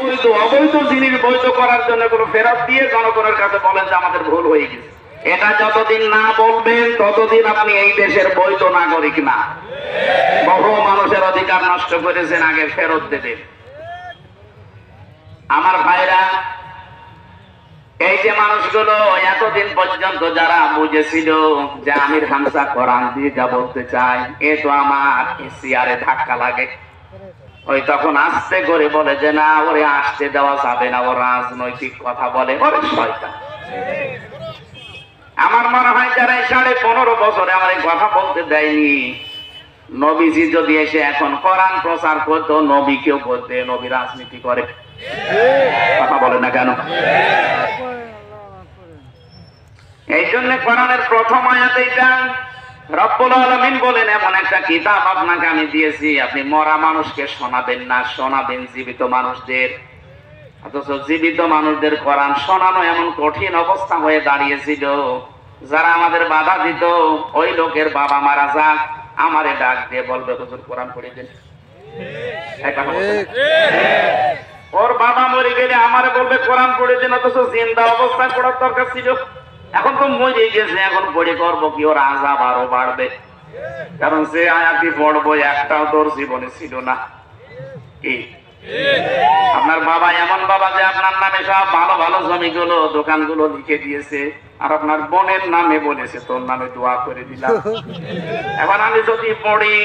বৈধ অবৈধ জিনিস বৈধ করার জন্য কোনো ফেরত দিয়ে জনগণের কাছে বলেন যে আমাদের ভুল হয়ে গেছে। এটা যতদিন না বলবেন, ততদিন আপনি এই দেশের বৈধ নাগরিক না। বহু মানুষের অধিকার নষ্ট করেছেন, আগে ফেরত দেবেন আমার ভাইরা, এই যে মানুষগুলো এতদিন পর্যন্ত যারা বুঝেছিল যে আমির হামসা কোরআন দিয়ে যা বলতে চাই এ তো আমার সিয়ারে ধাক্কা লাগে। ওই তখন আস্তে করে বলে যে না ওরে আসতে দেওয়া যাবে না ও রাজনৈতিক কথা বলে ওরে শয়তান আমার মনে হয় যারা সাড়ে পনেরো বছরে আমার এই কথা বলতে দেয়নি নবীজি যদি এসে এখন কোরআন প্রচার করতো নবী কেউ করতে নবী রাজনীতি করে কথা বলে না কেন এই জন্য কোরআনের প্রথম আয়াত এইটা রব্বুল আলমিন বলেন, এমন একটা কিতাব আপনাকে আমি দিয়েছি, আপনি মরা মানুষকে শোনাবেন না, শোনাবেন জীবিত মানুষদের। অথচ জীবিত মানুষদের কোরআন শোনানো এমন কঠিন অবস্থা হয়ে দাঁড়িয়েছিল, যারা আমাদের বাধা দিত, ওই লোকের বাবা মারা যাক, আমারে ডাক দিয়ে বলবে, হুজুর, কোরআন পড়ে দিন। ওর বাবা মরে গেলে আমারে বলবে, কোরআন পড়ে দিন, অথচ জিন্দা অবস্থায় পড়ার দরকার ছিল। এখন তো মরে গেছে এখন পড়ে করবো কি ওর আজাব আরো বাড়বে কারণ সে আয়াতি পড়বো একটাও তোর জীবনে ছিল না কি আপনার বাবা এমন বাবা যে আপনার নামে সব ভালো ভালো জমিগুলো দোকানগুলো লিখে দিয়েছে আর আপনার বোনের নামে বলেছে তোর নামে দোয়া করে দিলাম এখন আমি যদি পড়ি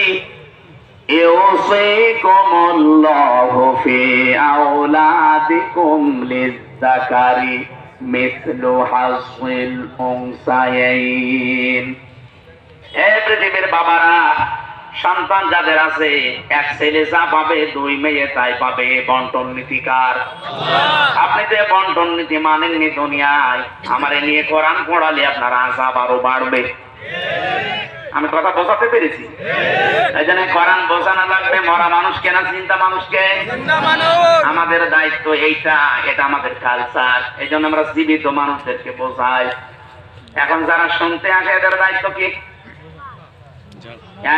يوصيكم الله في أولادكم للذكر মিথলু হাসিল পৃথিবীর বাবারা, সন্তান যাদের আছে, এক ছেলে যা পাবে, দুই মেয়ে তাই পাবে, বন্টন নীতিকার। আপনি তো বন্টন নীতি মানেননি দুনিয়ায়, আমার নিয়ে কোরআন পড়ালে আপনার আশা আরও বাড়বে। আমি কথা বোঝাতে পেরেছি। এই জন্য কোরআন বোঝানো লাগবে মরা মানুষকে না চিন্তা মানুষকে? আমাদের দায়িত্ব এইটা এটা আমাদের কালচার এই জন্য আমরা জীবিত মানুষদেরকে বোঝাই। এখন যারা শুনতে আসে এদের দায়িত্ব কি?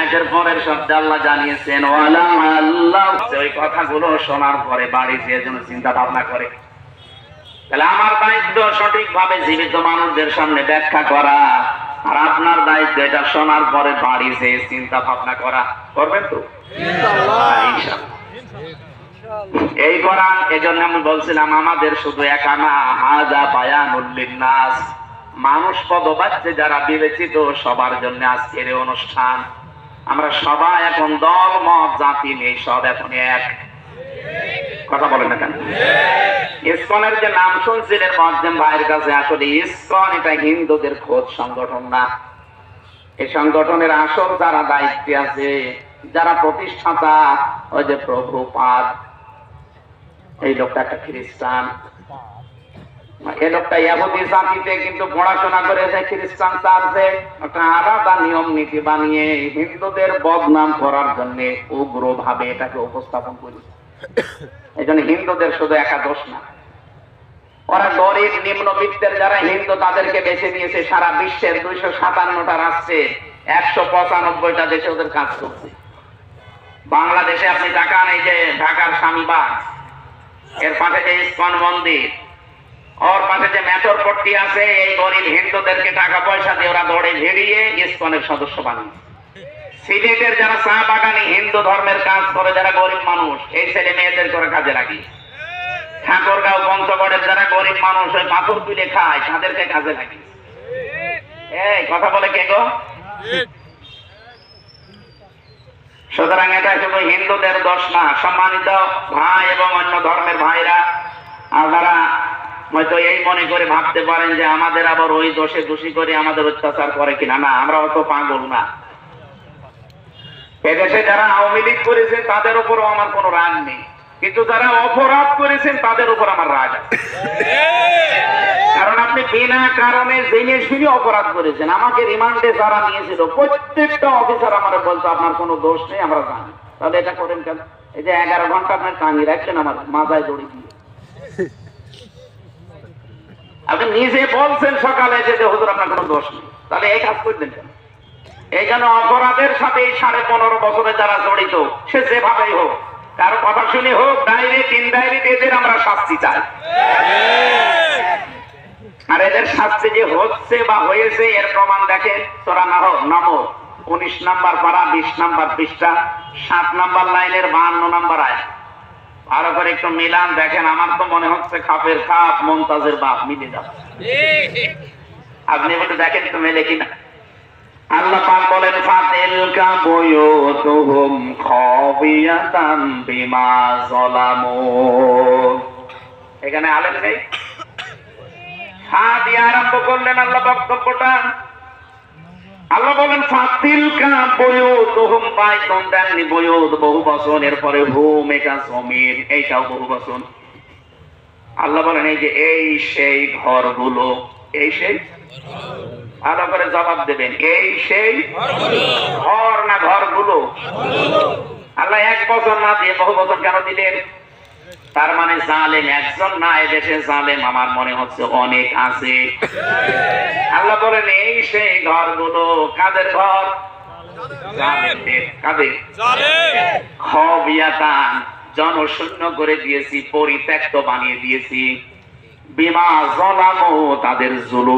একের পরের শব্দ আল্লাহ জানিয়েছেন ওয়ালা আল্লাহ। ওই কথাগুলো শোনার পরে বাড়ি যে জন্য চিন্তা ভাবনা করে। তাহলে আমার দায়িত্ব সঠিকভাবে জীবিত মানুষদের সামনে ব্যাখ্যা করা। আর আপনার দায়িত্ব এটা শোনার পরে বাড়ি যে চিন্তা ভাবনা করা করবেন তো? এই কোরআন এজন্য আমি বলছিলাম আমাদের শুধু একা না হাজা বায়ানুল্লিন নাস মানুষ পদবাচ্যে যারা বিবেচিত সবার জন্য আজকের অনুষ্ঠান। আমরা সবাই এখন দল মত জাতি নেই সব এখন এক। কথা বলেন না কেন? ইসকনের যে নাম শুনছিলেন মজ্জেম ভাইয়ের কাছে, আসলে ইসকন এটা হিন্দুদের খোঁজ সংগঠন না। এই সংগঠনের আসল যারা দায়িত্বে আছে, যারা প্রতিষ্ঠাতা, ওই যে প্রভুপাদ। এই লোকটা একটা খ্রিস্টান। এই লোকটা ইহুদি জাতিতে কিন্তু পড়াশোনা করেছে খ্রিস্টান চার্চে একটা আলাদা নিয়ম নীতি বানিয়ে হিন্দুদের বদনাম করার জন্য উগ্র ভাবে এটাকে উপস্থাপন করেছে। এই হিন্দুদের শুধু একা দোষ না। ওরা গরিব, নিম্নবিত্তের যারা হিন্দু, তাদেরকে বেছে নিয়েছে সারা বিশ্বের দুইশো সাতান্নটা রাষ্ট্রে, একশো পঁচানব্বইটা দেশে ওদের কাজ করছে বাংলাদেশে আপনি তাকান, এই যে ঢাকার স্বামীবাগ, এর পাশে যে ইস্কন মন্দির, ওর পাশে যে মেটর পট্টি আছে, এই গরিব হিন্দুদেরকে টাকা পয়সা দিয়ে ওরা দৌড়ে ভিড়িয়ে ইস্কনের সদস্য বানিয়েছে সিলেটের যারা চা বাগানে হিন্দু ধর্মের কাজ করে, যারা গরিব মানুষ, এই ছেলে মেয়েদের করে কাজে লাগি। ঠাকুরগাঁও পঞ্চগড়ের যারা গরিব মানুষ, ওই পাথর তুলে খায়, তাদেরকে কাজে লাগি। এই, কথা বলে কে গো? সুতরাং এটা শুধু হিন্দুদের দোষ না, সম্মানিত ভাই এবং অন্য ধর্মের ভাইরা আপনারা হয়তো এই মনে করে ভাবতে পারেন যে আমাদের আবার ওই দোষে দোষী করে আমাদের অত্যাচার করে কিনা। না, আমরা অত পাগল না। এদেশে যারা আওয়ামী লীগ করেছে, তাদের উপরও আমার কোনো রাগ নেই। কিন্তু যারা অপরাধ করেছেন, তাদের উপর আমার রাগ আছে। কারণ আপনি বিনা কারণে জেনে শুনে অপরাধ করেছেন। আমাকে রিমান্ডে যারা নিয়েছিল, প্রত্যেকটা অফিসার আমার বলতো আপনার কোনো দোষ নেই, আমরা জানি। তাহলে এটা করেন কেন? এই যে এগারো ঘণ্টা আপনার টাঙিয়ে রাখছেন, আমার মাথায় দড়ি দিয়ে। আপনি নিজে বলছেন সকালে যে হুজুর, আপনার কোনো দোষ নেই। তাহলে এই কাজ করলেন কেন? এই জন্য অপরাধের সাথে এই সাড়ে পনেরো বছরে যারা জড়িত সে যেভাবেই হোক কারও কথা শুনে হোক ডাইরেক্ট ইনডাইরেক্ট এদের আমরা শাস্তি চাই। আর এদের শাস্তি যে হচ্ছে বা হয়েছে এর প্রমাণ দেখেন তোরা না হোক নামো উনিশ নাম্বার পাড়া বিশ নাম্বার পৃষ্ঠা সাত নাম্বার লাইনের বাহান্ন নাম্বার আয়। ভালো করে একটু মিলান দেখেন আমার তো মনে হচ্ছে খাপের খাপ মমতাজের বাপ মিলে যাচ্ছে আপনি একটু দেখেন তো মেলে কিনা। আল্লাহ বলেন, ফাতিলকা বুয়ুতুহুম খাবিয়াতাম বিমা বহু এরপরে হুম জমির এইটাও বহু বচন আল্লাহ বলেন, এই যে, এই সেই ঘরগুলো, এই সেই ভালো করে জবাব দেবেন, এই সেই ঘর না ঘরগুলো? আল্লাহ এক বছর না দিয়ে বহু বছর কেন দিলেন? তার মানে জালেম একজন না, এদেশে জালেম আমার মনে হচ্ছে অনেক আছে। আল্লাহ বলেন, এই সেই ঘরগুলো কাদের ঘর? জালেমদের। কাদের? খবিয়াতান জনশূন্য করে দিয়েছি, পরিত্যক্ত বানিয়ে দিয়েছি। বিমা জলামো, তাদের জুলুম।